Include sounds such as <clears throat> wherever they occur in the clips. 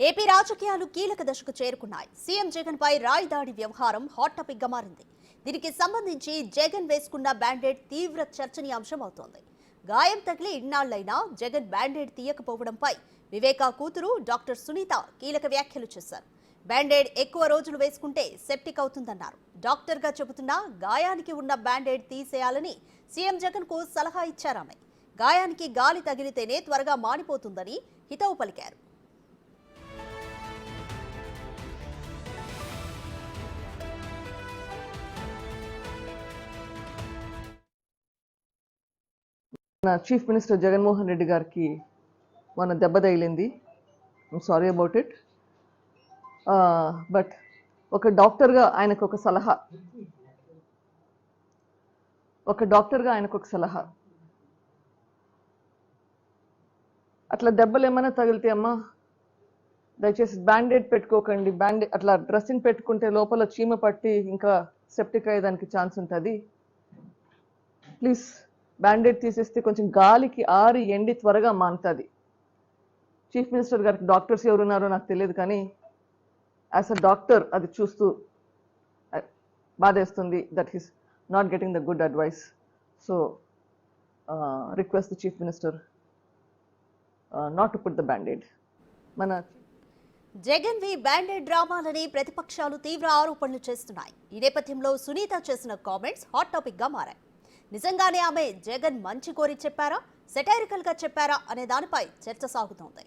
AP రాజకీయాలు కీలక దశకు చేరుకున్నాయి. సీఎం జగన్ పై రాయి దాడి వ్యవహారం హాట్ టాపిక్గా మారింది. దీనికి సంబంధించి జగన్ వేసుకున్న బ్యాండేడ్ తీవ్ర చర్చనీయాంశం అవుతోంది గాయం తగిలి ఇన్నాళ్ళైనా జగన్ బ్యాండేడ్ తీయకపోవడంపై వివేకా కూతురు డాక్టర్ సునీత కీలక వ్యాఖ్యలు చేశారు. బ్యాండేడ్ ఎక్కువ రోజులు వేసుకుంటే సెప్టిక్ అవుతుందన్నారు. డాక్టర్గా చెబుతున్నా గాయానికి ఉన్న బ్యాండేడ్ తీసేయాలని సీఎం జగన్కు సలహా ఇచ్చారామె. గాయానికి గాలి తగిలితేనే త్వరగా మానిపోతుందని హితవు పలికారు. మన చీఫ్ మినిస్టర్ జగన్మోహన్ రెడ్డి గారికి మన దెబ్బ తగిలింది. సారీ అబౌట్ ఇట్ బట్ ఒక డాక్టర్గా ఆయనకు ఒక సలహా. ఒక డాక్టర్గా ఆయనకు ఒక సలహా. అట్లా దెబ్బలు ఏమైనా తగిలితే అమ్మా దయచేసి బ్యాండేడ్ పెట్టుకోకండి. బ్యాండేడ్ అట్లా డ్రెస్సింగ్ పెట్టుకుంటే లోపల చీమ పట్టి ఇంకా సెప్టిక్ అయ్యేదానికి ఛాన్స్ ఉంటుంది. ప్లీజ్ బ్యాండేడ్ తీసేస్తే కొంచెం గాలికి ఆరి ఎండి త్వరగా మానుతుంది. చీఫ్ మినిస్టర్ గారికి డాక్టర్స్ ఎవరున్నారో నాకు తెలియదు కానీ యాజ్ అ డాక్టర్ అది చూస్తూ బాధేస్తుంది that he's not getting the good advice so request the chief minister not to put the band aid మన జగన్ వి బ్యాండెడ్ డ్రామాలని ప్రతిపక్షాలు తీవ్ర ఆరోపణలు చేస్తున్నాయి. ఈ నేపథ్యంలో సునీత చేసిన కామెంట్స్ హాట్ టాపిక్గా మారాయి. నిజంగానే ఆమె జగన్ మంచి కోరి చెప్పారా? సెటైరికల్గా చెప్పారా? అనే దానిపై చర్చ సాగుతోంది.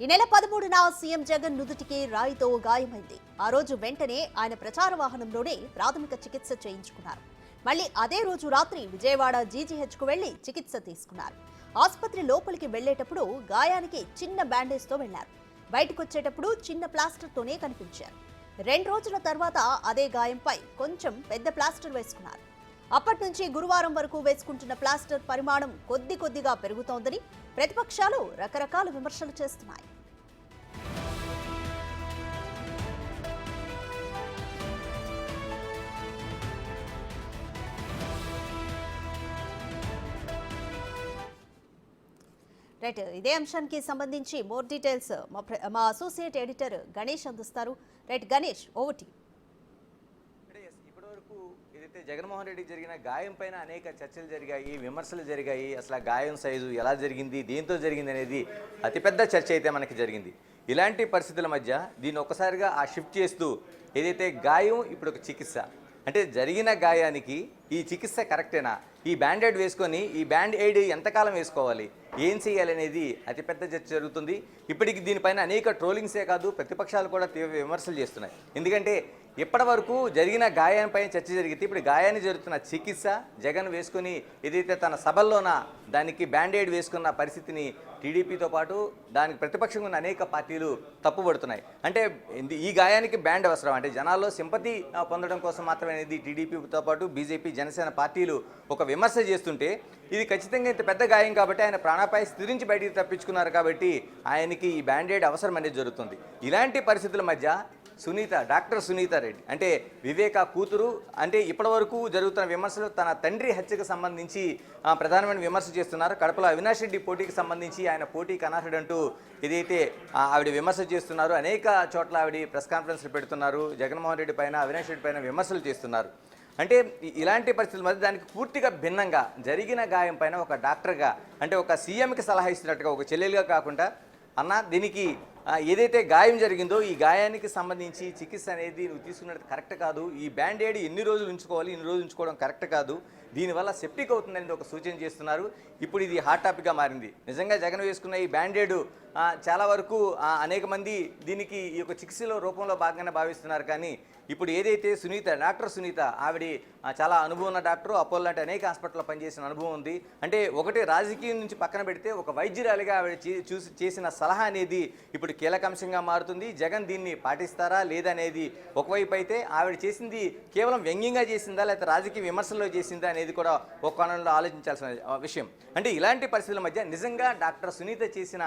ఈ నెల పదమూడున సీఎం జగన్ నుదుటికి రాయితో గాయమైంది. ఆ రోజు వెంటనే ఆయన ప్రచార వాహనంలోనే ప్రాథమిక చికిత్స చేయించుకున్నారు. మళ్ళీ అదే రోజు రాత్రి విజయవాడ జీజీహెచ్కు వెళ్ళి చికిత్స తీసుకున్నారు. ఆసుపత్రి లోపలికి వెళ్ళేటప్పుడు గాయానికి చిన్న బ్యాండేజ్తో వెళ్ళారు. బయటకొచ్చేటప్పుడు చిన్న ప్లాస్టర్తోనే కనిపించారు. రెండు రోజుల తర్వాత అదే గాయంపై కొంచెం పెద్ద ప్లాస్టర్ వేసుకున్నారు. అప్పటి నుంచి గురువారం వరకు వేసుకుంటున్న ప్లాస్టర్ పరిమాణం కొద్ది కొద్దిగా పెరుగుతోందని ప్రతిపక్షాలు రకరకాల విమర్శలు చేస్తున్నాయి. రైట్. ఇదే అంశానికి సంబంధించి మోర్ డీటెయిల్స్ మా మా అసోసియేట్ ఎడిటర్ గణేష్ అందిస్తారు. రైట్ గణేష్ ఓవటి ఇప్పటివరకు ఏదైతే జగన్మోహన్ రెడ్డి జరిగిన గాయం పైన అనేక చర్చలు జరిగాయి విమర్శలు జరిగాయి అసలు గాయం సైజు ఎలా జరిగింది దేంతో జరిగింది అనేది అతిపెద్ద చర్చ అయితే మనకి జరిగింది. ఇలాంటి పరిస్థితుల మధ్య దీన్ని ఒక్కసారిగా ఆ షిఫ్ట్ చేస్తూ ఏదైతే గాయం ఇప్పుడు ఒక చికిత్స. అంటే జరిగిన గాయానికి ఈ చికిత్స కరెక్టేనా? ఈ బ్యాండేడ్ వేసుకొని ఈ బ్యాండ్ ఎయిడ్ ఎంతకాలం వేసుకోవాలి? ఏం చేయాలనేది అతిపెద్ద చర్చ జరుగుతుంది. ఇప్పటికి దీనిపైన అనేక ట్రోలింగ్సే కాదు ప్రతిపక్షాలు కూడా తీవ్ర విమర్శలు చేస్తున్నాయి. ఎందుకంటే ఇప్పటి వరకు జరిగిన గాయాలపై చర్చ జరిగితే ఇప్పుడు గాయాన్ని జరుగుతున్న చికిత్స జగన్ వేసుకొని ఏదైతే తన సభల్లోన దానికి బ్యాండేడ్ వేసుకున్న పరిస్థితిని టీడీపీతో పాటు దానికి ప్రతిపక్షంగా ఉన్న అనేక పార్టీలు తప్పుపడుతున్నాయి అంటే ఈ గాయానికి బ్యాండ్ అవసరం. అంటే జనాల్లో సింపతి పొందడం కోసం మాత్రమే అనేది టీడీపీతో పాటు బీజేపీ జనసేన పార్టీలు ఒక విమర్శ చేస్తుంటే ఇది ఖచ్చితంగా ఇంత పెద్ద గాయం కాబట్టి ఆయన ప్రాణాపాయ స్థితి నుంచి బయటికి తప్పించుకున్నారు కాబట్టి ఆయనకి ఈ బ్యాండేడ్ అవసరం అనేది జరుగుతుంది. ఇలాంటి పరిస్థితుల మధ్య సునీత డాక్టర్ సునీత రెడ్డి అంటే వివేక కూతురు అంటే ఇప్పటివరకు జరుగుతున్న విమర్శలు తన తండ్రి హత్యకు సంబంధించి ప్రధానమైన విమర్శ చేస్తున్నారు. కడపలో అవినాష్ రెడ్డి పోటీకి సంబంధించి ఆయన పోటీకి అనర్హుడంటూ ఏదైతే ఆవిడ విమర్శ చేస్తున్నారు అనేక చోట్ల ఆవిడ ప్రెస్ కాన్ఫరెన్స్లు పెడుతున్నారు. జగన్మోహన్ రెడ్డి పైన అవినాష్ రెడ్డి పైన విమర్శలు చేస్తున్నారు. అంటే ఇలాంటి పరిస్థితుల మధ్య దానికి పూర్తిగా భిన్నంగా జరిగిన గాయం పైన ఒక డాక్టర్గా అంటే ఒక సీఎంకి సలహా ఇస్తున్నట్టుగా ఒక చెల్లెలుగా కాకుండా అన్న దీనికి ఏదైతే గాయం జరిగిందో ఈ గాయానికి సంబంధించి చికిత్స అనేది నువ్వు తీసుకున్నది కరెక్ట్ కాదు. ఈ బ్యాండేడ్ ఎన్ని రోజులు ఉంచుకోవాలి ఇన్ని రోజులు ఉంచుకోవడం కరెక్ట్ కాదు. దీనివల్ల సెప్టిక్ అవుతుందనేది ఒక సూచన చేస్తున్నారు. ఇప్పుడు ఇది హాట్ టాపిక్గా మారింది. నిజంగా జగన్ వేసుకున్న ఈ బ్యాండేడ్ చాలా వరకు అనేక మంది దీనికి ఈ యొక్క చికిత్సలో రూపంలో భాగంగానే భావిస్తున్నారు. కానీ ఇప్పుడు ఏదైతే సునీత డాక్టర్ సునీత ఆవిడ చాలా అనుభవం ఉన్న డాక్టర్ అపోలో లాంటి అనేక హాస్పిటల్లో పనిచేసిన అనుభవం ఉంది. అంటే ఒకటి రాజకీయం నుంచి పక్కన పెడితే ఒక వైద్యురాలిగా ఆవిడ చూసి చేసిన సలహా అనేది ఇప్పుడు కీలక అంశంగా మారుతుంది. జగన్ దీన్ని పాటిస్తారా లేదా అనేది ఒకవైపు అయితే ఆవిడ చేసింది కేవలం వ్యంగ్యంగా చేసిందా లేకపోతే రాజకీయ విమర్శల్లో చేసిందా అనేది కూడా ఒక కోణంలో ఆలోచించాల్సిన విషయం. అంటే ఇలాంటి పరిస్థితుల మధ్య నిజంగా డాక్టర్ సునీత చేసిన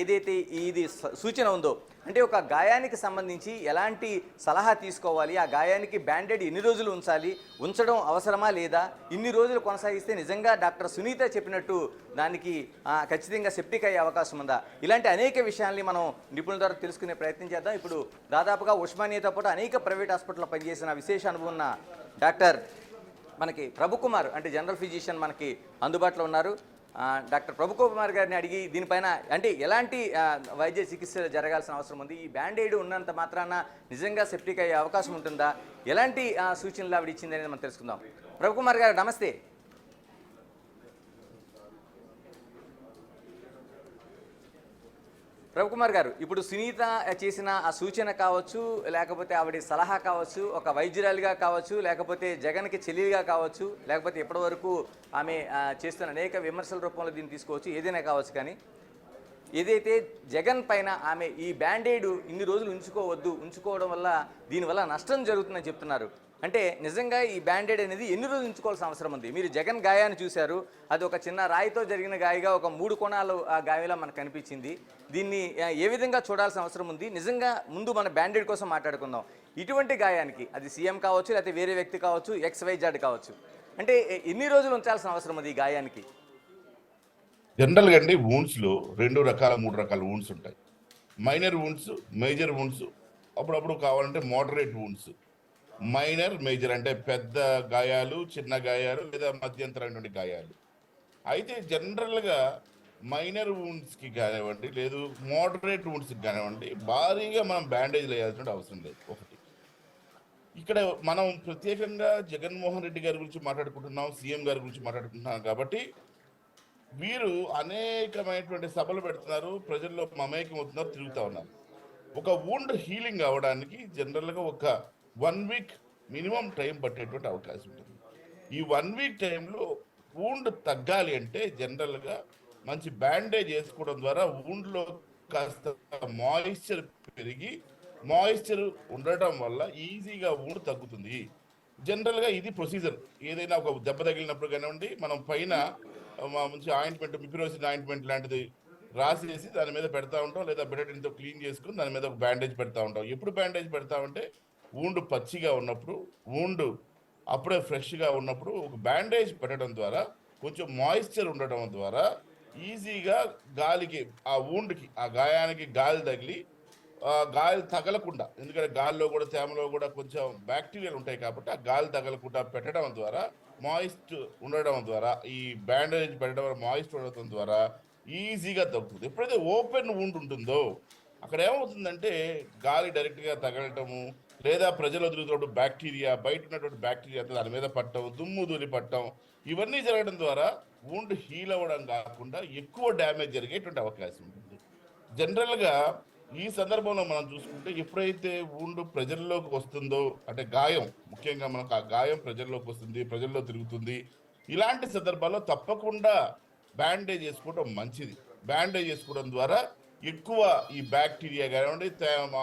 ఏ ఏదైతే ఇది సూచన ఉందో అంటే ఒక గాయానికి సంబంధించి ఎలాంటి సలహా తీసుకోవాలి ఆ గాయానికి బ్యాండెడ్ ఎన్ని రోజులు ఉంచాలి ఉంచడం అవసరమా లేదా ఇన్ని రోజులు కొనసాగిస్తే నిజంగా డాక్టర్ సునీత చెప్పినట్టు దానికి ఖచ్చితంగా సెప్టిక్ అయ్యే అవకాశం ఉందా? ఇలాంటి అనేక విషయాల్ని మనం నిపుణుల ద్వారా తెలుసుకునే ప్రయత్నం చేద్దాం. ఇప్పుడు దాదాపుగా ఉస్మానియాతో పాటు అనేక ప్రైవేట్ హాస్పిటల్లో పనిచేసిన విశేష అనుభవం ఉన్న డాక్టర్ మనకి ప్రభుకుమార్ అంటే జనరల్ ఫిజిషియన్ మనకి అందుబాటులో ఉన్నారు. డాక్టర్ ప్రభుకుమార్ గారిని అడిగి దీనిపైన అంటే ఎలాంటి వైద్య చికిత్స జరగాల్సిన అవసరం ఉంది? ఈ బ్యాండేడ్ ఉన్నంత మాత్రాన నిజంగా సెప్టిక్ అయ్యే అవకాశం ఉంటుందా? ఎలాంటి సూచనలు ఆవిడ ఇచ్చింది అనేది మనం తెలుసుకుందాం. ప్రభుకుమార్ గారు నమస్తే. రవికుమార్ గారు ఇప్పుడు సునీత చేసిన ఆ సూచన కావచ్చు లేకపోతే ఆవిడ సలహా కావచ్చు ఒక వైద్యురాలిగా కావచ్చు లేకపోతే జగన్కి చెల్లిగా కావచ్చు లేకపోతే ఇప్పటివరకు ఆమె చేస్తున్న అనేక విమర్శల రూపంలో దీన్ని తీసుకోవచ్చు ఏదైనా కావచ్చు కానీ ఏదైతే జగన్ పైన ఆమె ఈ బ్యాండేడ్ ఇన్ని రోజులు ఉంచుకోవద్దు ఉంచుకోవడం వల్ల దీనివల్ల నష్టం జరుగుతుందని చెప్తున్నారు. అంటే నిజంగా ఈ బ్యాండేడ్ అనేది ఎన్ని రోజులు ఉంచుకోవాల్సిన అవసరం ఉంది? మీరు జగన్ గాయాన్ని చూశారు అది ఒక చిన్న రాయితో జరిగిన గాయగా ఒక మూడు కోణాలు ఆ గాయలా మనకు కనిపించింది. దీన్ని ఏ విధంగా చూడాల్సిన అవసరం ఉంది? నిజంగా ముందు మన బ్యాండేడ్ కోసం మాట్లాడుకుందాం. ఇటువంటి గాయానికి అది సీఎం కావచ్చు లేకపోతే వేరే వ్యక్తి కావచ్చు ఎక్స్ వై జాడ్ కావచ్చు అంటే ఎన్ని రోజులు ఉంచాల్సిన అవసరం ఉంది ఈ గాయానికి? జనరల్గా అండి wounds రెండు రకాల మూడు రకాల వూన్స్ ఉంటాయి. మైనర్ wounds మేజర్ wounds అప్పుడప్పుడు కావాలంటే మోడరేట్ వూన్స్ మైనర్ మేజర్ అంటే పెద్ద గాయాలు చిన్న గాయాలు లేదా మధ్యంతరమైనటువంటి గాయాలు. అయితే జనరల్గా మైనర్కి కానివ్వండి లేదు మోడరేట్కి కానివ్వండి భారీగా మనం బ్యాండేజ్లు వేయాల్సిన అవసరం లేదు ఒకటి. ఇక్కడ మనం ప్రత్యేకంగా జగన్మోహన్ రెడ్డి గారి గురించి మాట్లాడుకుంటున్నాం సీఎం గారి గురించి మాట్లాడుకుంటున్నాం కాబట్టి వీరు అనేకమైనటువంటి సభలు పెడుతున్నారు ప్రజల్లో మమేకం అవుతున్నారు తిరుగుతూ ఉన్నారు. ఒక వూండ్ హీలింగ్ అవ్వడానికి జనరల్గా ఒక వన్ వీక్ మినిమం టైం పట్టేటువంటి అవకాశం ఉంటుంది. ఈ వన్ వీక్ టైంలో ఊండ్ తగ్గాలి అంటే జనరల్గా మంచి బ్యాండేజ్ వేసుకోవడం ద్వారా ఊండ్లో కాస్త మాయిశ్చర్ పెరిగి మాయిశ్చర్ ఉండటం వల్ల ఈజీగా ఊండ్ తగ్గుతుంది. జనరల్గా ఇది ప్రొసీజర్ ఏదైనా ఒక దెబ్బ తగిలినప్పుడు కానివ్వండి మనం పైన మంచి ఆయింట్మెంట్ మిపిరోసిన్ ఆయింట్మెంట్ లాంటిది రాసేసి దాని మీద పెడతా ఉంటాం లేదా బెడటిన్తో క్లీన్ చేసుకుని దాని మీద ఒక బ్యాండేజ్ పెడతా ఉంటాం. ఎప్పుడు బ్యాండేజ్ పెడతామంటే వూండు పచ్చిగా ఉన్నప్పుడు వూండు అప్పుడే ఫ్రెష్గా ఉన్నప్పుడు ఒక బ్యాండేజ్ పెట్టడం ద్వారా కొంచెం మాయిశ్చర్ ఉండటం ద్వారా ఈజీగా గాలికి ఆ వూండ్కి ఆ గాయానికి గాలి తగిలి ఆ గాలి తగలకుండా ఎందుకంటే గాలిలో కూడా తేమలో కూడా కొంచెం బ్యాక్టీరియాలు ఉంటాయి కాబట్టి ఆ గాలి తగలకుండా పెట్టడం ద్వారా మాయిస్ట్ ఉండడం ద్వారా ఈ బ్యాండేజ్ పెట్టడం ద్వారా మాయిస్ట్ ఉండటం ద్వారా ఈజీగా తగ్గుతుంది. ఎప్పుడైతే ఓపెన్ wound ఉంటుందో అక్కడ ఏమవుతుందంటే గాలి డైరెక్ట్గా తగలటము లేదా ప్రజలు వదులుతున్నప్పుడు బ్యాక్టీరియా బయట ఉన్నటువంటి బ్యాక్టీరియా దాని మీద పట్టడం దుమ్ము ధూళి పట్టడం ఇవన్నీ జరగడం ద్వారా wound హీల్ అవ్వడం కాకుండా ఎక్కువ డ్యామేజ్ జరిగేటువంటి అవకాశం ఉంటుంది. జనరల్గా ఈ సందర్భంలో మనం చూసుకుంటే ఎప్పుడైతే ఊండు ప్రజల్లోకి వస్తుందో అంటే గాయం ముఖ్యంగా మనకు ఆ గాయం ప్రజల్లోకి వస్తుంది ప్రజల్లో తిరుగుతుంది ఇలాంటి సందర్భాల్లో తప్పకుండా బ్యాండేజ్ చేసుకోవడం మంచిది. బ్యాండేజ్ చేసుకోవడం ద్వారా ఎక్కువ ఈ బ్యాక్టీరియా కానివ్వండి తేమ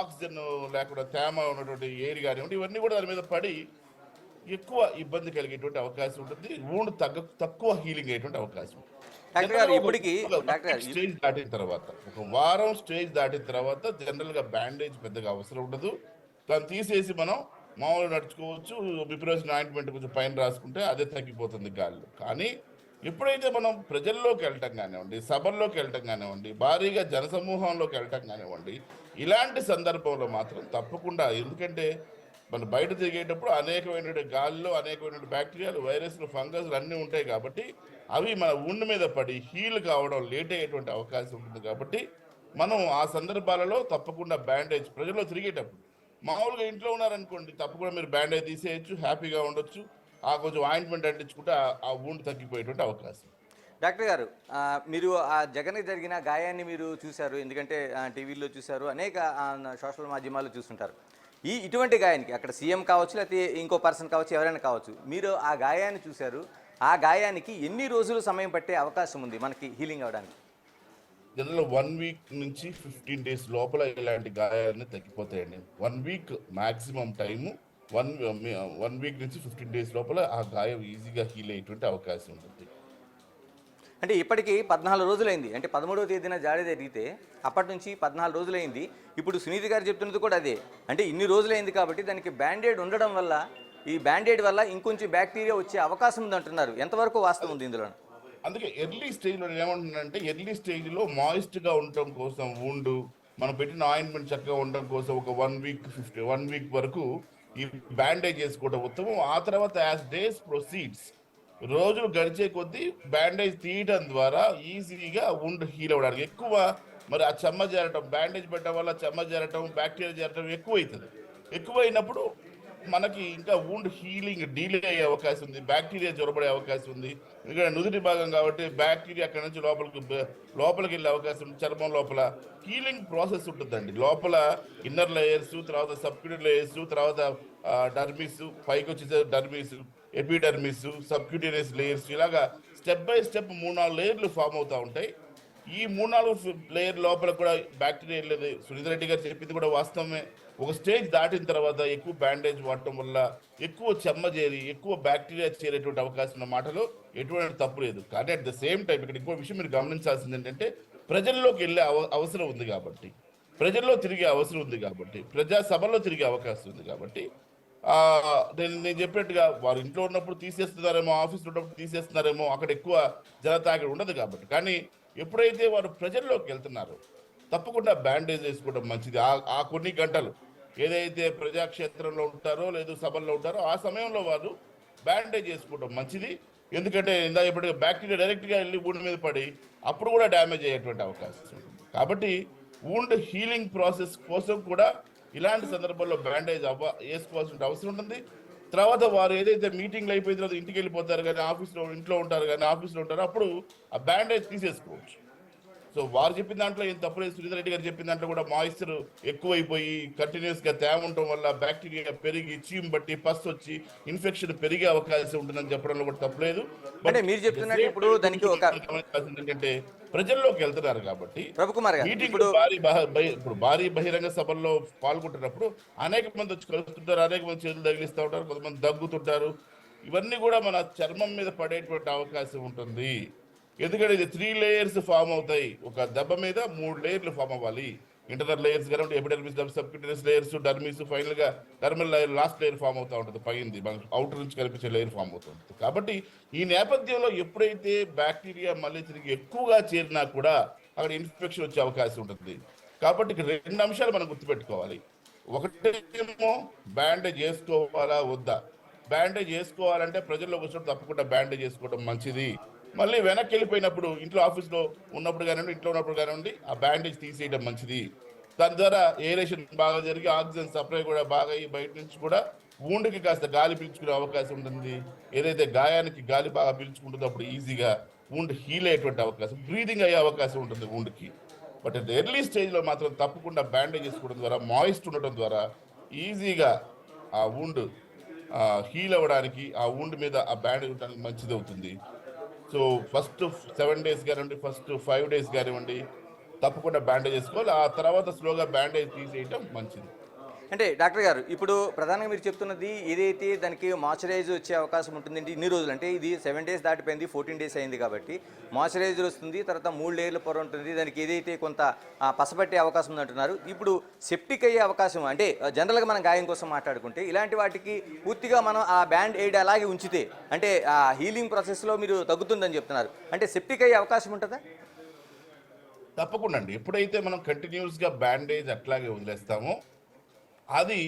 ఆక్సిజన్ లేకుండా తేమ ఉన్నటువంటి ఎయిర్ కానివ్వండి ఇవన్నీ కూడా దాని మీద పడి ఎక్కువ ఇబ్బంది కలిగేటువంటి అవకాశం ఉంటుంది. ఊండు తగ్గ తక్కువ హీలింగ్ అయ్యేటువంటి అవకాశం స్టేజ్ దాటిన తర్వాత ఒక వారం స్టేజ్ దాటిన తర్వాత జనరల్గా బ్యాండేజ్ పెద్దగా అవసరం ఉండదు. దాన్ని తీసేసి మనం మామూలుగా నడుచుకోవచ్చు. బిప్రోసిన్ ఆయింట్మెంట్ కొంచెం పైన రాసుకుంటే అదే తగ్గిపోతుంది గాలిలో కానీ ఎప్పుడైతే మనం ప్రజల్లోకి వెళ్ళటం కానివ్వండి సభల్లోకి వెళ్ళటం కానివ్వండి భారీగా జనసమూహంలోకి వెళ్ళటం కానివ్వండి ఇలాంటి సందర్భంలో మాత్రం తప్పకుండా ఎందుకంటే మనం బయట తిరిగేటప్పుడు అనేకమైన గాలిలో అనేకమైన బ్యాక్టీరియాలు వైరస్లు ఫంగస్లు అన్నీ ఉంటాయి కాబట్టి అవి మన ఉండి మీద పడి హీల్ కావడం లేట్ అయ్యేటువంటి అవకాశం ఉంటుంది కాబట్టి మనం ఆ సందర్భాలలో తప్పకుండా బ్యాండేజ్ ప్రజల్లో తిరిగేటప్పుడు. మామూలుగా ఇంట్లో ఉన్నారనుకోండి తప్పకుండా మీరు బ్యాండేజ్ తీసేయచ్చు హ్యాపీగా ఉండొచ్చు. ఆ కొంచెం ఆయింట్మెంట్ అంటించుకుంటే ఆ- wound తగ్గిపోయేటువంటి అవకాశం. డాక్టర్ గారు మీరు ఆ జగన్కి జరిగిన గాయాన్ని మీరు చూశారు ఎందుకంటే ఆ, టీవీలో చూశారు అనేక సోషల్ మాధ్యమాల్లో చూస్తుంటారు. ఈ ఇటువంటి గాయానికి అక్కడ సీఎం కావచ్చు లేకపోతే ఇంకో పర్సన్ కావచ్చు ఎవరైనా కావచ్చు మీరు ఆ గాయాన్ని చూశారు ఆ గాయానికి ఎన్ని రోజులు సమయం పట్టే అవకాశం ఉంది మనకి హీలింగ్ అవడానికి జనరల్ వన్ వీక్ నుంచి ఫిఫ్టీన్ డేస్ లోపల ఇలాంటి గాయాలన్నీ తగ్గిపోతాయండి. One week maximum time one one week నుంచి ఫిఫ్టీన్ డేస్ లోపల ఆ గాయం ఈజీగా హీల్ అయ్యేటువంటి అవకాశం ఉంటుంది. అంటే ఇప్పటికీ పద్నాలుగు రోజులైంది. అంటే పదమూడవ తేదీన జాడీ జరిగితే అప్పటి నుంచి పద్నాలుగు రోజులైంది. ఇప్పుడు సునీతి గారు చెప్తున్నది కూడా అదే. అంటే ఇన్ని రోజులైంది కాబట్టి దానికి బ్యాండేడ్ ఉండడం వల్ల ఈ బ్యాండేడ్ వల్ల ఇంకొంచెం బ్యాక్టీరియా వచ్చే అవకాశం ఉంది అంటున్నారు. ఎంతవరకు వాస్తవం ఉంది ఇందులో? అందుకే ఎర్లీ స్టేజ్లో ఏమంటున్నానంటే ఎర్లీ స్టేజ్లో మాయిస్ట్గా ఉండటం కోసం ఉండు మనం పెట్టిన ఆయింట్మెంట్ చక్కగా ఉండడం కోసం ఒక one week fifty one week వరకు ఈ బ్యాండేజ్ చేసుకోవడం ఉత్తమం. ఆ తర్వాత యాజ్ డేస్ ప్రొసీడ్స్ రోజులు గడిచే కొద్దీ బ్యాండేజ్ తీయటం ద్వారా ఈజీగా ఉండి హీల్ అవ్వడానికి ఎక్కువ మరి ఆ చెమ్మ చేరటం బ్యాండేజ్ పెట్టడం వల్ల చెమ్మ చేరటం బ్యాక్టీరియా చేరటం ఎక్కువ అవుతుంది ఎక్కువైనప్పుడు మనకి ఇంకా వూండ్ హీలింగ్ డీలే అయ్యే అవకాశం ఉంది బ్యాక్టీరియా జ్వరపడే అవకాశం ఉంది. ఎందుకంటే నుదుటి భాగం కాబట్టి బ్యాక్టీరియా అక్కడ నుంచి లోపలికి లోపలికి వెళ్ళే అవకాశం ఉంది చర్మం లోపల. హీలింగ్ ప్రాసెస్ ఉంటుందండి. లోపల ఇన్నర్ లేయర్స్ తర్వాత సబ్క్యూటర్ లేయర్స్ తర్వాత డర్మిస్ పైకి వచ్చే డర్మిస్ ఎపిడర్మిస్ సబ్క్యూటేనియస్ లేయర్స్ ఇలాగా స్టెప్ బై స్టెప్ మూడు నాలుగు లేయర్లు ఫామ్ అవుతూ ఉంటాయి. ఈ మూడు నాలుగు లేయర్ లోపల కూడా బ్యాక్టీరియా లేదు సునీత రెడ్డి గారు చెప్పింది కూడా వాస్తవమే. ఒక స్టేజ్ దాటిన తర్వాత ఎక్కువ బ్యాండేజ్ వాడటం వల్ల ఎక్కువ చెమ్మ చేరి ఎక్కువ బ్యాక్టీరియా చేరేటువంటి అవకాశం ఉన్న మాటలో ఎటువంటి తప్పు లేదు. కానీ అట్ ద సేమ్ టైం ఇక్కడ ఇంకో విషయం మీరు గమనించాల్సింది ఏంటంటే ప్రజల్లోకి వెళ్ళే అవ- అవసరం ఉంది కాబట్టి ప్రజల్లో తిరిగే అవసరం ఉంది కాబట్టి ప్రజా సభల్లో తిరిగే అవకాశం ఉంది కాబట్టి నేను నేను చెప్పినట్టుగా వారు ఇంట్లో ఉన్నప్పుడు తీసేస్తున్నారేమో ఆఫీస్లో ఉన్నప్పుడు తీసేస్తున్నారేమో అక్కడ ఎక్కువ జనతాకి ఉండదు కాబట్టి. కానీ ఎప్పుడైతే వారు ప్రజల్లోకి వెళ్తున్నారో తప్పకుండా బ్యాండేజ్ వేసుకోవడం మంచిది. ఆ కొన్ని గంటలు ఏదైతే ప్రజాక్షేత్రంలో ఉంటారో లేదు సభల్లో ఉంటారో ఆ సమయంలో వారు బ్యాండేజ్ చేసుకోవడం మంచిది. ఎందుకంటే ఇందా ఇప్పటికే బ్యాక్టీరియా డైరెక్ట్గా వెళ్ళి ఊండ్ మీద పడి అప్పుడు కూడా డ్యామేజ్ అయ్యేటువంటి అవకాశం ఉంది కాబట్టి ఊండ్ హీలింగ్ ప్రాసెస్ కోసం కూడా ఇలాంటి సందర్భాల్లో బ్యాండేజ్ అవ్వ వేసుకోవాల్సిన అవసరం ఉంటుంది. తర్వాత వారు ఏదైతే మీటింగ్లు అయిపోయిన తర్వాత ఇంటికి వెళ్ళిపోతారు కానీ ఆఫీస్లో ఇంట్లో ఉంటారు కానీ ఆఫీస్లో ఉంటారు అప్పుడు ఆ బ్యాండేజ్ తీసేసుకోవచ్చు. సో వారు చెప్పిన దాంట్లో ఏం తప్పు లేదు సునీత రెడ్డి గారు చెప్పిన దాంట్లో కూడా మాయిశ్చర్ ఎక్కువైపోయి కంటిన్యూస్గా తేమ ఉండటం వల్ల బ్యాక్టీరియా పెరిగి చీమ్ బట్టి పస్ వచ్చి ఇన్ఫెక్షన్ పెరిగే అవకాశం ఉంటుందని చెప్పడంలో కూడా తప్పలేదు. అంటే మీరు చెప్తున్నట్టు ఇప్పుడు దానికి ఒక- ఏంటంటే ప్రజల్లోకి వెళ్తున్నారు కాబట్టి ప్రభుకుమార్ ఇప్పుడు భారీ ఇప్పుడు భారీ బహిరంగ సభల్లో పాల్గొంటున్నప్పుడు అనేక మంది వచ్చి కలుస్తుంటారు అనేక మంది చేతులు తగిలిస్తూ ఉంటారు కొంతమంది దగ్గుతుంటారు. ఇవన్నీ కూడా మన చర్మం మీద పడేటువంటి అవకాశం ఉంటుంది. ఎందుకంటే ఇది త్రీ లేయర్స్ ఫామ్ అవుతాయి. ఒక దెబ్బ మీద మూడు లేయర్లు ఫామ్ అవ్వాలి. ఇంటర్నల్ లేయర్స్ కాబట్టి ఎపిడర్మిస్ సబ్క్యూటరీస్ లేయర్స్ డర్మిస్ ఫైనల్గా dermal layer last layer form అవుతా ఉంటుంది. పైంది మనకు అవుటర్ నుంచి కనిపించే లేయర్ ఫామ్ అవుతుంది కాబట్టి ఈ నేపథ్యంలో ఎప్పుడైతే బ్యాక్టీరియా మళ్ళీ తిరిగి ఎక్కువగా చేరినా కూడా అక్కడ ఇన్ఫెక్షన్ వచ్చే అవకాశం ఉంటుంది. కాబట్టి ఇక్కడ రెండు అంశాలు మనం గుర్తుపెట్టుకోవాలి. ఒకటేమో బ్యాండేజ్ చేసుకోవాలా వద్దా? బ్యాండేజ్ చేసుకోవాలంటే ప్రజల్లో వచ్చినప్పుడు తప్పకుండా బ్యాండేజ్ చేసుకోవడం మంచిది. మళ్ళీ వెనక్కి వెళ్ళిపోయినప్పుడు ఇంట్లో ఆఫీస్లో ఉన్నప్పుడు కానివ్వండి ఇంట్లో ఉన్నప్పుడు కానివ్వండి ఆ బ్యాండేజ్ తీసేయడం మంచిది. దాని ద్వారా ఏరేషన్ బాగా జరిగి ఆక్సిజన్ సప్లై కూడా బాగా అయ్యి బయట నుంచి కూడా ఊండికి కాస్త గాలి పీల్చుకునే అవకాశం ఉంటుంది. ఏదైతే గాయానికి గాలి బాగా పీల్చుకుంటుందో అప్పుడు ఈజీగా ఊండ్ హీల్ అయ్యేటువంటి అవకాశం బ్రీదింగ్ అయ్యే అవకాశం ఉంటుంది ఊండ్కి. బట్ ఎర్లీ స్టేజ్లో మాత్రం తప్పకుండా బ్యాండేజ్ చేసుకోవడం ద్వారా మాయిస్ట్ ఉండటం ద్వారా ఈజీగా ఆ ఊండ్ హీల్ అవ్వడానికి ఆ ఊండ్ మీద ఆ బ్యాండేజ్ ఉండడానికి మంచిది అవుతుంది. సో ఫస్ట్ సెవెన్ డేస్ కానివ్వండి ఫస్ట్ ఫైవ్ డేస్ కానివ్వండి తప్పకుండా బ్యాండేజ్ చేసుకోవాలి. ఆ తర్వాత స్లోగా బ్యాండేజ్ తీసేయటం మంచిది. అంటే డాక్టర్ గారు ఇప్పుడు ప్రధానంగా మీరు చెప్తున్నది ఏదైతే దానికి మాయిశ్చరైజ్ వచ్చే అవకాశం ఉంటుందండి ఇన్ని రోజులు అంటే ఇది సెవెన్ డేస్ దాటిపోయింది ఫోర్టీన్ డేస్ అయింది కాబట్టి మాయిశ్చరైజర్ వస్తుంది తర్వాత మూడు లేయర్ల పొర ఉంటుంది దానికి ఏదైతే కొంత పసపట్టే అవకాశం ఉంది అంటున్నారు ఇప్పుడు సెప్టిక్ అయ్యే అవకాశం అంటే జనరల్గా మనం గాయం కోసం మాట్లాడుకుంటే ఇలాంటి వాటికి పూర్తిగా మనం ఆ బ్యాండ్ ఎయిడ్ అలాగే ఉంచితే అంటే ఆ హీలింగ్ ప్రాసెస్లో మీరు తగ్గుతుందని చెప్తున్నారు. అంటే సెప్టిక్ అయ్యే అవకాశం ఉంటుందా? తప్పకుండా అండి. ఎప్పుడైతే మనం కంటిన్యూస్గా బ్యాండేజ్ అట్లాగే వదిలేస్తామో అది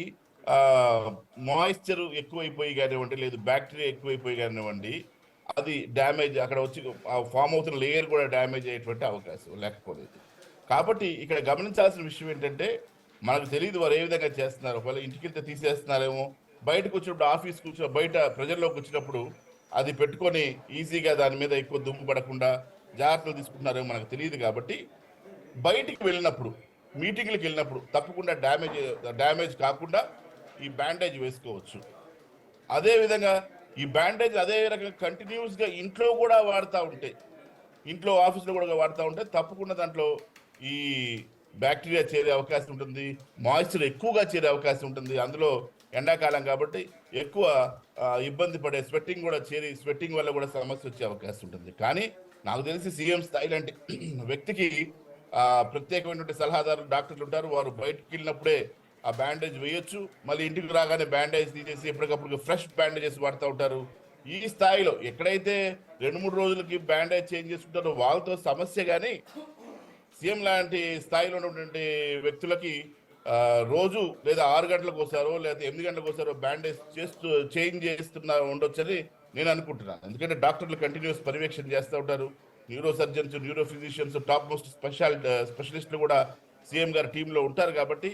మాయిశ్చర్ ఎక్కువైపోయి కానివ్వండి లేదు బ్యాక్టీరియా ఎక్కువైపోయి కానివ్వండి అది డ్యామేజ్ అక్కడ వచ్చి ఫామ్ అవుతున్న లేయర్ కూడా డ్యామేజ్ అయ్యేటువంటి అవకాశం లేకపోలేదు. కాబట్టి ఇక్కడ గమనించాల్సిన విషయం ఏంటంటే మనకు తెలియదు వారు ఏ విధంగా చేస్తున్నారు. ఒకవేళ ఇంటికి వెళ్తే తీసేస్తున్నారేమో బయటకు వచ్చినప్పుడు ఆఫీస్ కూర్చో బయట ప్రజల్లోకి వచ్చినప్పుడు అది పెట్టుకొని ఈజీగా దాని మీద ఎక్కువ దుమ్ము పడకుండా జాగ్రత్తలు తీసుకుంటున్నారేమో మనకు తెలియదు కాబట్టి బయటికి వెళ్ళినప్పుడు మీటింగ్లకు వెళ్ళినప్పుడు తప్పకుండా డ్యామేజ్ డ్యామేజ్ కాకుండా ఈ బ్యాండేజ్ వేసుకోవచ్చు. అదేవిధంగా ఈ బ్యాండేజ్ అదే రకంగా కంటిన్యూస్గా ఇంట్లో కూడా వాడుతూ ఉంటే ఇంట్లో ఆఫీస్లో కూడా వాడుతూ ఉంటే తప్పకుండా దాంట్లో ఈ బ్యాక్టీరియా చేరే అవకాశం ఉంటుంది మాయిశ్చర్ ఎక్కువగా చేరే అవకాశం ఉంటుంది. అందులో ఎండాకాలం కాబట్టి ఎక్కువ ఇబ్బంది పడే స్వెట్టింగ్ కూడా చేరి స్వెట్టింగ్ వల్ల కూడా సమస్య వచ్చే అవకాశం ఉంటుంది. కానీ నాకు తెలిసి సీఎం స్థాయి లాంటి <clears throat> వ్యక్తికి ప్రత్యేకమైనటువంటి సలహాదారులు డాక్టర్లు ఉంటారు. వారు బయటకు వెళ్ళినప్పుడే ఆ బ్యాండేజ్ వేయొచ్చు. మళ్ళీ ఇంటికి రాగానే బ్యాండేజ్ తీసేసి ఎప్పటికప్పుడు ఫ్రెష్ బ్యాండేజెస్ వాడుతూ ఉంటారు. ఈ స్థాయిలో ఎక్కడైతే రెండు మూడు రోజులకి బ్యాండేజ్ చేంజ్ చేసుకుంటారో వాళ్ళతో సమస్య కానీ సీఎం లాంటి స్థాయిలో ఉన్నటువంటి వ్యక్తులకి రోజు లేదా ఆరు గంటలకు వస్తారో లేదా ఎనిమిది గంటలకు వస్తారో బ్యాండేజ్ చేస్తూ చేంజ్ చేస్తున్నా ఉండొచ్చని నేను అనుకుంటున్నాను. ఎందుకంటే డాక్టర్లు కంటిన్యూస్ పర్యవేక్షణ చేస్తూ ఉంటారు. Neuro surgeons neuro physicians top most special స్పెషలిస్టులు కూడా సీఎం గారి టీంలో ఉంటారు కాబట్టి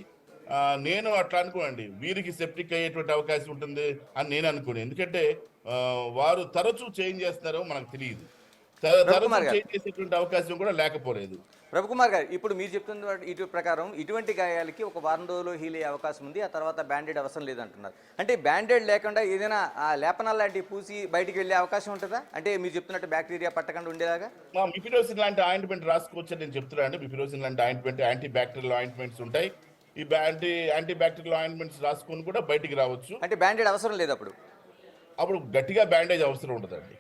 నేను అట్లా అనుకోండి వీరికి సెప్టిక్ అయ్యేటువంటి అవకాశం ఉంటుంది అని నేను అనుకోను. ఎందుకంటే వారు తరచూ చేంజ్ చేస్తున్నారో మనకు తెలియదు. చేసేటువంటి అవకాశం కూడా లేకపోలేదు. రవికుమార్ గారు ఇప్పుడు మీరు చెప్తున్న ఇటు ప్రకారం ఇటువంటి గాయాలకి ఒక వారం రోజులు హీల్ అయ్యే అవకాశం ఉంది ఆ తర్వాత బ్యాండేడ్ అవసరం లేదంటున్నారు. అంటే బ్యాండేడ్ లేకుండా ఏదైనా ఆ లేపనాలు లాంటివి పూసి బయటికి వెళ్ళే అవకాశం ఉంటుందా? అంటే మీరు చెప్తున్నట్టు బ్యాక్టీరియా పట్టకుండా ఉండేలాగా? మా మిఫిరోసిన్ లాంటి ఆయింట్మెంట్ రాసుకోవచ్చు నేను చెప్తున్నాను అండి. మిఫిరోసిన్ లాంటి ఆయింట్మెంట్ యాంటీ బ్యాక్టీరియల్ ఆయింట్మెంట్స్ ఉంటాయి. ఈ యాంటీ యాంటీ బ్యాక్టీరియల్ ఆయింట్మెంట్స్ రాసుకొని కూడా బయటికి రావచ్చు. అంటే బ్యాండేడ్ అవసరం లేదు అప్పుడు? అప్పుడు గట్టిగా బ్యాండేజ్ అవసరం ఉండదండి.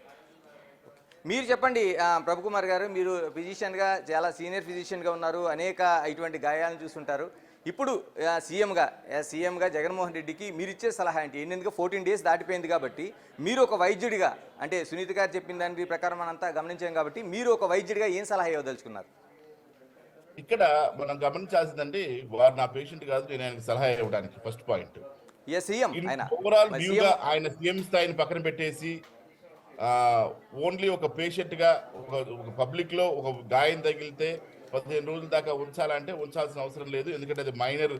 మీరు చెప్పండి ప్రభుకుమార్ గారు మీరు ఫిజిషియన్గా చాలా సీనియర్ ఫిజిషియన్గా ఉన్నారు అనేక ఇటువంటి గాయాలను చూస్తుంటారు. ఇప్పుడు సీఎంగా సీఎంగా జగన్మోహన్ రెడ్డికి మీరు ఇచ్చే సలహా ఏంటి? ఎందుకంటే ఫోర్టీన్ డేస్ దాటిపోయింది కాబట్టి మీరు ఒక వైద్యుడిగా అంటే సునీత గారు చెప్పిన దాని ప్రకారం మనంతా గమనించాం కాబట్టి మీరు ఒక వైద్యుడిగా ఏం సలహా ఇవ్వదలుచుకున్నారు? ఇక్కడ మనం గమనించాల్సిందండి వారు నా పేషెంట్ కాదు నేను ఆయనకి సలహా ఇవ్వడానికి ఫస్ట్ పాయింట్ ఓవరాల్ ఆయన సీఎం స్థాయిని పక్కన పెట్టేసి ఓన్లీ ఒక పేషెంట్గా ఒక ఒక ఒక గాయం తగిలితే పదిహేను రోజుల దాకా ఉంచాలంటే ఉంచాల్సిన అవసరం లేదు. ఎందుకంటే అది మైనర్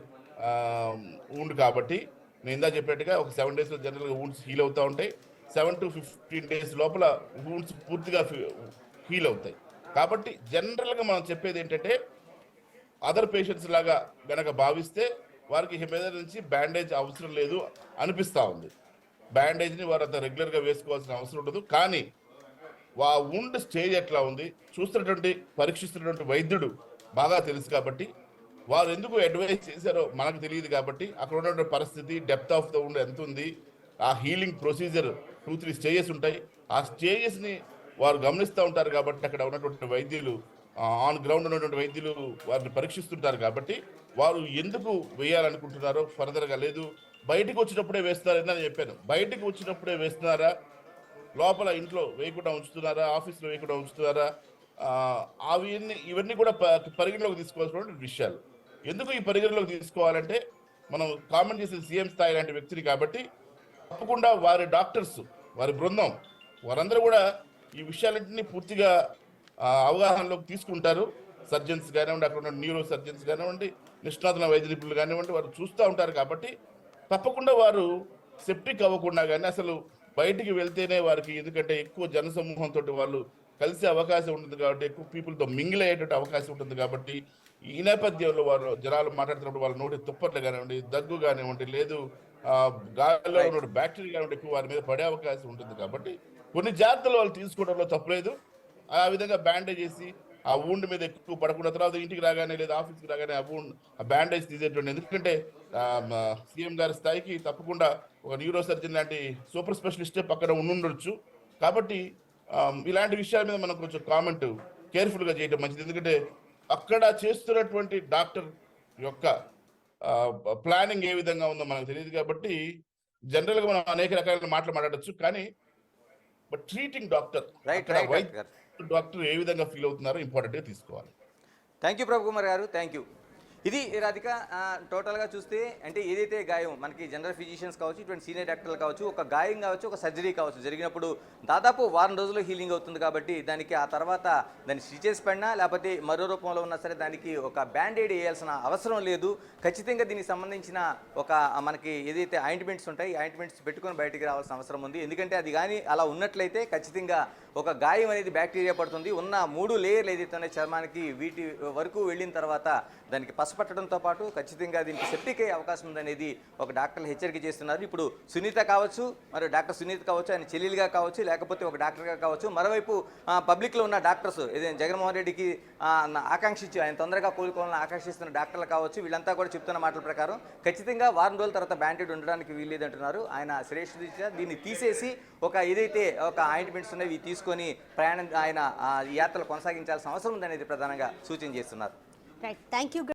ఊండ్ కాబట్టి. నేను ఇందా చెప్పినట్టుగా ఒక సెవెన్ డేస్లో జనరల్గా ఊండ్స్ హీల్ అవుతూ ఉంటాయి. సెవెన్ టు ఫిఫ్టీన్ డేస్ లోపల ఊండ్స్ పూర్తిగా హీల్ అవుతాయి. కాబట్టి జనరల్గా మనం చెప్పేది ఏంటంటే అదర్ పేషెంట్స్ లాగా గనక భావిస్తే వారికి మీద నుంచి బ్యాండేజ్ అవసరం లేదు అనిపిస్తూ ఉంది. బ్యాండేజ్ని వారు అంత రెగ్యులర్గా వేసుకోవాల్సిన అవసరం ఉండదు. కానీ వా ఉండ్ స్టేజ్ ఎట్లా ఉంది? చూస్తున్నటువంటి పరీక్షిస్తున్నటువంటి వైద్యుడు బాగా తెలుసు కాబట్టి వారు ఎందుకు అడ్వైజ్ చేశారో మనకు తెలియదు కాబట్టి అక్కడ ఉన్నటువంటి పరిస్థితి డెప్త్ ఆఫ్ ద ఉండ్ ఎంత ఉంది ఆ healing procedure two three stages ఉంటాయి. ఆ స్టేజెస్ని వారు గమనిస్తూ ఉంటారు కాబట్టి అక్కడ ఉన్నటువంటి వైద్యులు ఆన్ గ్రౌండ్ ఉన్నటువంటి వైద్యులు వారిని పరీక్షిస్తుంటారు కాబట్టి వారు ఎందుకు వేయాలనుకుంటున్నారో ఫర్దర్గా లేదు. బయటికి వచ్చినప్పుడే వేస్తున్నారని నేను చెప్పాను. బయటకు వచ్చినప్పుడే వేస్తున్నారా? లోపల ఇంట్లో వేయకుండా ఉంచుతున్నారా? ఆఫీస్లో వేయకుండా ఉంచుతున్నారా? అవన్నీ ఇవన్నీ కూడా పరిగణలోకి తీసుకోవాల్సినటువంటి విషయాలు. ఎందుకు ఈ పరిగణలోకి తీసుకోవాలంటే మనం కామెంట్ చేసే సీఎం స్థాయి లాంటి వ్యక్తిని కాబట్టి తప్పకుండా వారి డాక్టర్స్ వారి బృందం వారందరూ కూడా ఈ విషయాలన్నింటినీ పూర్తిగా అవగాహనలోకి తీసుకుంటారు. సర్జన్స్ కానివ్వండి అక్కడ ఉన్న న్యూరో సర్జన్స్ కానివ్వండి నిష్ణాతుల వైద్య నిపుణులు కానివ్వండి వారు చూస్తూ ఉంటారు కాబట్టి తప్పకుండా వారు సెప్టిక్ అవ్వకుండా కానీ అసలు బయటికి వెళ్తేనే వారికి ఎందుకంటే ఎక్కువ జనసమూహంతో వాళ్ళు కలిసే అవకాశం ఉంటుంది కాబట్టి ఎక్కువ పీపుల్తో మింగిల్ అయ్యేటువంటి అవకాశం ఉంటుంది కాబట్టి ఈ నేపథ్యంలో వారు జనాలు మాట్లాడుతున్నప్పుడు వాళ్ళ నోటి తుప్పట్లు కానివ్వండి దగ్గు కానివ్వండి లేదు గాలిలో ఉన్న బ్యాక్టీరియా కానివ్వండి ఎక్కువ వారి మీద పడే అవకాశం ఉంటుంది కాబట్టి కొన్ని జాగ్రత్తలు వాళ్ళు తీసుకోవడంలో తప్పలేదు. ఆ విధంగా బ్యాండేజ్ చేసి ఆ ఊండ్ మీద ఎక్కువ పడకుండా తర్వాత ఇంటికి రాగానే లేదా ఆఫీస్కి రాగానే ఆ ఊండ్ ఆ బ్యాండేజ్ తీసేటువంటి. ఎందుకంటే సీఎం గారి స్థాయికి తప్పకుండా ఒక న్యూరో సర్జన్ లాంటి సూపర్ స్పెషలిస్టే పక్కన ఉండుండొచ్చు. కాబట్టి ఇలాంటి విషయాల మీద మనం కొంచెం కామెంట్ కేర్ఫుల్గా చేయడం మంచిది. ఎందుకంటే అక్కడ చేస్తున్నటువంటి డాక్టర్ యొక్క ప్లానింగ్ ఏ విధంగా ఉందో మనకు తెలియదు కాబట్టి జనరల్గా మనం అనేక రకాల మాటలు మాట్లాడచ్చు. కానీ but treating doctor right doctor ఏ విధంగా ఫీల్ అవుతున్నారో ఇంపార్టెంట్గా తీసుకోవాలి. థ్యాంక్ యూ ప్రభు కుమార్ గారు. థ్యాంక్ యూ ఇది రాధిక? టోటల్గా చూస్తే అంటే ఏదైతే గాయం మనకి జనరల్ ఫిజిషియన్స్ కావచ్చు ఇటువంటి సీనియర్ డాక్టర్లు కావచ్చు ఒక గాయం కావచ్చు ఒక సర్జరీ కావచ్చు జరిగినప్పుడు దాదాపు వారం రోజులు హీలింగ్ అవుతుంది కాబట్టి దానికి ఆ తర్వాత దాన్ని స్టిచెస్ పడినా లేకపోతే మరో రూపంలో ఉన్నా సరే దానికి ఒక బ్యాండేడ్ వేయాల్సిన అవసరం లేదు. ఖచ్చితంగా దీనికి సంబంధించిన ఒక మనకి ఏదైతే ఆయింట్మెంట్స్ ఉంటాయి ఆయింట్మెంట్స్ పెట్టుకొని బయటికి రావాల్సిన అవసరం ఉంది. ఎందుకంటే అది కానీ అలా ఉన్నట్లయితే ఖచ్చితంగా ఒక గాయం అనేది బ్యాక్టీరియా పడుతుంది. ఉన్న మూడు లేయర్లు ఏదైతే ఉన్నాయో చర్మానికి వీటి వరకు వెళ్ళిన తర్వాత దానికి పట్టడంతో పాటు ఖచ్చితంగా దీనికి సెప్టిక్ అయ్యే అవకాశం ఉందనేది ఒక డాక్టర్లు హెచ్చరిక చేస్తున్నారు. ఇప్పుడు సునీత కావచ్చు మరి డాక్టర్ సునీత కావచ్చు ఆయన చెల్లెలుగా కావచ్చు లేకపోతే ఒక డాక్టర్గా కావచ్చు మరోవైపు పబ్లిక్లో ఉన్న డాక్టర్స్ ఏదైనా జగన్మోహన్ రెడ్డికి ఆకాంక్షించి ఆయన తొందరగా కోలుకోవాలని ఆకాంక్షిస్తున్న డాక్టర్లు కావచ్చు వీళ్ళంతా కూడా చెప్తున్న మాటల ప్రకారం ఖచ్చితంగా వారం రోజుల తర్వాత బ్యాండెడ్ ఉండడానికి వీల్లేదంటున్నారు. ఆయన శ్రేష్ఠ దీన్ని తీసేసి ఒక ఏదైతే ఒక ఆయింట్మెంట్స్ ఉన్నవి తీసుకొని ప్రయాణం ఆయన యాత్రలు కొనసాగించాల్సిన అవసరం ఉందనేది ప్రధానంగా సూచన చేస్తున్నారు. Thank you